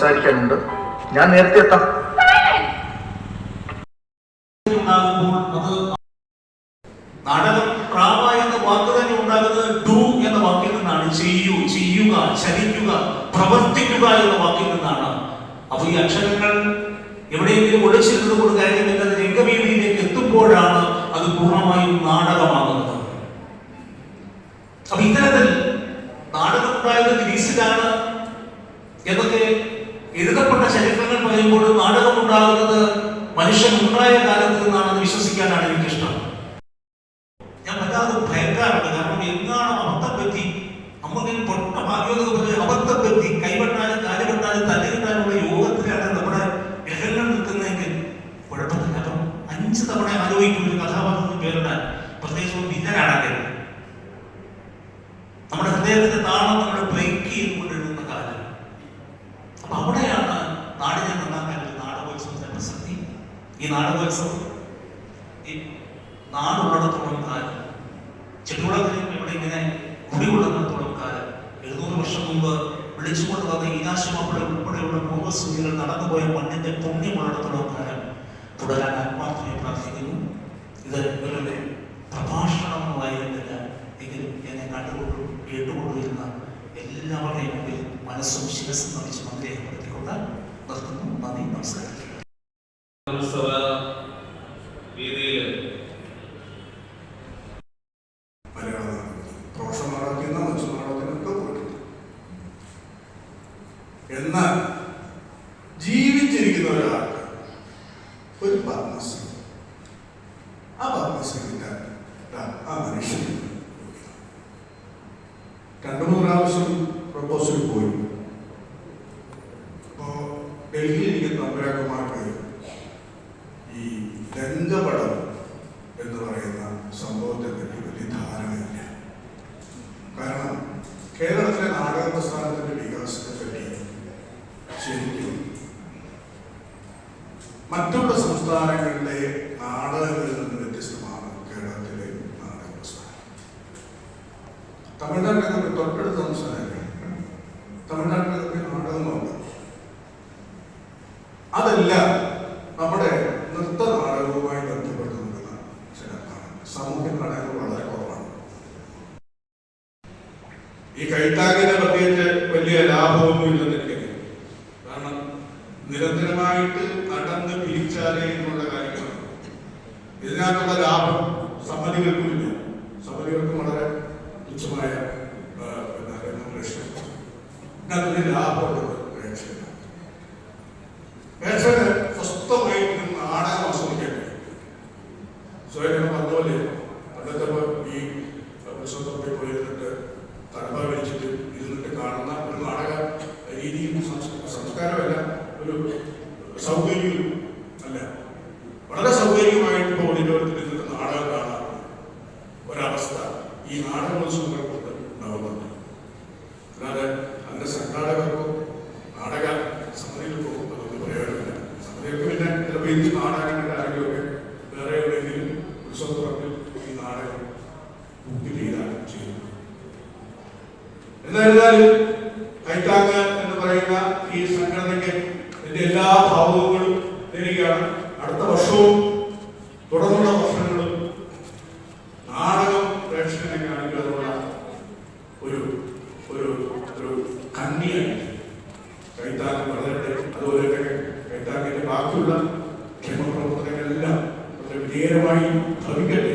സംസാരിക്കാനുണ്ട്. ഞാൻ നേരത്തെ എത്താം. എന്ന ചെയ്യൂ ചെയ്യുക പ്രവർത്തിക്കുക എന്ന വാക്കിൽ നിന്നാണ്. അപ്പൊ ഈ അക്ഷരങ്ങൾ എവിടെയെങ്കിലും ഒളിച്ചിരുന്നത് കൊണ്ട് കാര്യമില്ല അത് രംഗവേദിയിലേക്ക് എത്തുമ്പോഴാണ് അത് പൂർണമായും നാടകമാകുന്നത്. അപ്പൊ ഇത്തരത്തിൽ നാടകം ഉണ്ടായത് ഗ്രീസിലാണ് എന്നൊക്കെ എഴുതപ്പെട്ട ചരിത്രങ്ങൾ പറയുമ്പോൾ നാടകം ഉണ്ടാകുന്നത് മനുഷ്യൻ ഉണ്ടായ കാലത്ത് നിന്നാണെന്ന് വിശ്വസിക്കാനാണ് എനിക്കിഷ്ടം ചെട്ടുകുളത്തിലും ഇവിടെ ഇങ്ങനെ കുടികൊള്ളുന്നിടത്തോളം കാലം എഴുന്നൂറ് വർഷം മുമ്പ് വിളിച്ചുകൊണ്ട് വന്ന ഈനാശുമപ്പുഴ ഉൾപ്പെടെയുള്ള പൂർവസൂര്യകൾ നടന്നുപോയ മണ്ണിന്റെ പുണ്യമാണത്തോളം കാലം തുടരാൻ ആത്മാർത്ഥമായി പ്രാർത്ഥിക്കുന്നു. ഇത് ഇവരുടെ പ്രഭാഷണമായിരുന്നില്ല എങ്കിലും എന്നെ കണ്ടുകൊണ്ടും കേട്ടുകൊണ്ടിരുന്ന എല്ലാവരുടെയും മുമ്പിൽ മനസ്സും ശിരസും നമിച്ച് നന്ദി രേഖപ്പെടുത്തിക്കൊണ്ട് നിർത്തുന്നു. നന്ദി നമസ്കാരം. ആ പത്മശ്രീ കിട്ടാൻ ദാ ആ മനുഷ്യൻ രണ്ടു മൂന്ന് പ്രാവശ്യം പ്രപ്പോസൽ പോയി. അപ്പോ ഡൽഹിയിൽ ഇരിക്കുന്ന അമ്പരാക്കന്മാർക്ക് ഈ രംഗപടം എന്ന് പറയുന്ന സംഭവത്തെ പറ്റി വലിയ ധാരണയില്ല. കാരണം കേരളത്തിലെ നാടക പ്രസ്ഥാനത്തിന്റെ വികാസത്തെ പറ്റി ശരിക്കും മറ്റുള്ള സംസ്ഥാനങ്ങളിലെ ഈ കൈത്താങ്ങിനെ പ്രത്യേകിച്ച് വലിയ ലാഭമൊന്നും ഇല്ലെന്ന് എനിക്ക് കാരണം നിരന്തരമായിട്ട് നടന്ന് പിരിച്ചാലേ എന്നുള്ള കാര്യങ്ങളാണ് ഇതിനകത്തുള്ള ലാഭം സമ്മതികൾക്കുമില്ല. സമ്മതികൾക്കും വളരെ തുച്ഛമായ പ്രശ്നം. ഇതിനകത്തൊരു ലാഭമുള്ളത് എന്തായിരുന്നാലും കൈത്താങ്ങ് എന്ന് പറയുന്ന ഈ സംഘടനയ്ക്ക് എന്റെ എല്ലാ ഭാവങ്ങളും തരികയാണ് അടുത്ത വർഷവും തുടർന്നുള്ള വർഷങ്ങളും നാടകം പ്രേക്ഷകനെ കാണിക്കാനുള്ള ഒരു ഒരു ഒരു കണ്ണിയാണ്. കൈത്താങ്ങ് വളരട്ടെ അതുപോലെ കൈത്താങ്ങിന്റെ ബാക്കിയുള്ള ക്ഷേമപ്രവർത്തനങ്ങളെല്ലാം വളരെ വിജയകരമായി ഭവിക്കട്ടെ.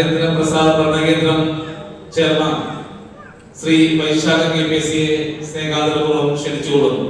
Narendra Prasad ഭരണകേന്ദ്രം chairman Shri Vaishakha K P S സിയെ സ്നേഹാദരപൂർവം ക്ഷണിച്ചുകൊള്ളുന്നു.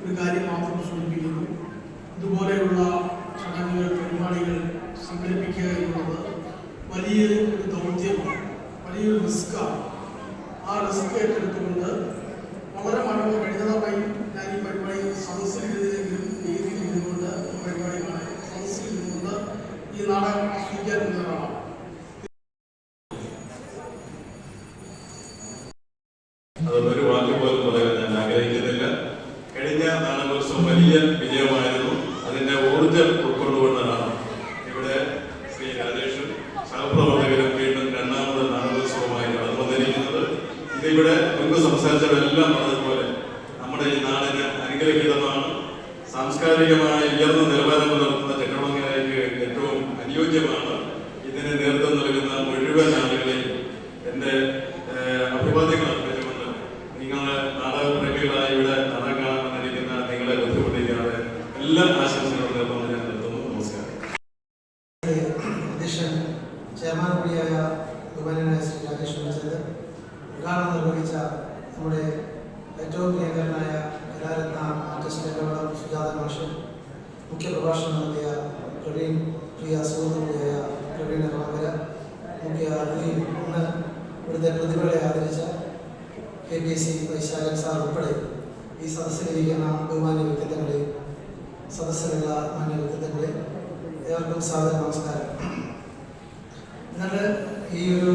ഒരു കാര്യം മാത്രം സൂചിപ്പിക്കുന്നു. ഇതുപോലെയുള്ള ചടങ്ങുകൾ പരിപാടികൾ സംഘടിപ്പിക്കുക എന്നുള്ളത് വലിയൊരു ഒരു ദൗത്യമാണ് വലിയൊരു റിസ്ക്കാണ്. ആ റിസ്ക് ഏറ്റെടുത്തുകൊണ്ട് വളരെ മനോഹരം കഴിഞ്ഞ തവണയും ഞാൻ ഈ പരിപാടി സദസ്സിലിരുന്നെങ്കിലും വേദിയിൽ ഇരുന്നുകൊണ്ട് പരിപാടി കാണാൻ സദസ്സിൽ ഇരുന്നുകൊണ്ട് ഈ നാടകം ആസ്വദിക്കാൻ പറഞ്ഞതുപോലെ നമ്മുടെ ഈ നാടിന് അനുഗ്രഹീതമാണ്. സാംസ്കാരികമായി ഉയർന്ന നിലവാരം പുലർത്തുന്ന ചക്രമംഗലയ്ക്ക് ഏറ്റവും അനുയോജ്യമാണ്. ഇതിന് നേതൃത്വം നൽകുന്ന മുഴുവൻ ആളുകളെയും എന്റെ അഭിവാദ്യങ്ങൾ അർപ്പിച്ചുകൊണ്ട് നിങ്ങളെ നാടകപ്രേമികളായി ഇവിടെ നാടകം കാണാൻ വന്നിരിക്കുന്ന നിങ്ങളെ ബുദ്ധിമുട്ടിക്കാതെ എല്ലാ ആശംസകളും നേർന്നുകൊണ്ട് ഞാൻ നിർത്തുന്നു. നമസ്കാരം. അധ്യക്ഷൻ ചെയർമാൻ കൂടിയായ ബഹുമാനായ ശ്രീ രാജേഷ് ഉദ്ഘാടനം നിർവഹിച്ച നമ്മുടെ ഏറ്റവും പ്രിയങ്കരനായ കലാരത്ന ആർട്ടിസ്റ്റ് സുജാത മാഷൻ മുഖ്യ പ്രഭാഷണം നടത്തിയ പ്രവീൺ പ്രിയ സുഹൃത്തുക്കളായ പ്രവീൺ എറണാകുല മുഖ്യ അതിഥി ഇന്ന് ഇവിടുത്തെ പ്രതിഭകളെ ആദരിച്ച K P S C Vaishakhan sir ഉൾപ്പെടെ ഈ സദസ്സിലിരിക്കുന്ന ബഹുമാന്യ വ്യക്തിത്വങ്ങളെ സദസ്സിലുള്ള മാന്യ വ്യക്തിത്വങ്ങളെ ഏവർക്കും സാധന നമസ്കാരം. ഇന്നലെ ഈ ഒരു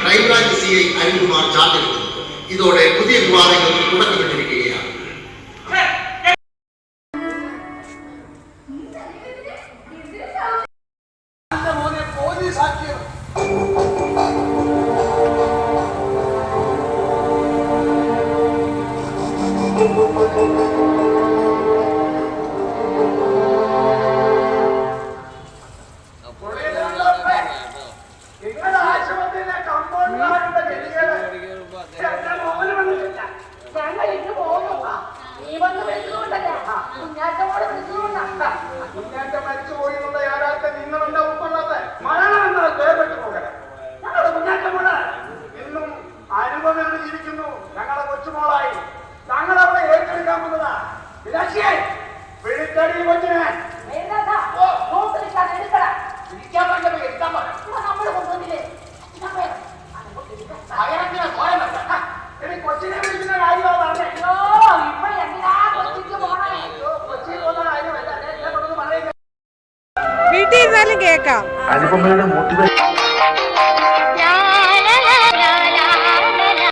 crime branch C I Anilkumar ചാർജെടുത്തു ഇതോടെ പുതിയ വിവാദങ്ങൾക്ക് തുടക്കമിട്ടിരിക്കുകയാണ് Thank you. നീ വന്ന് വിളിച്ചതുകൊണ്ടല്ലേ? കുഞ്ഞാറ്റമോട് വിളിച്ചതുകൊണ്ടാ. കുഞ്ഞാറ്റം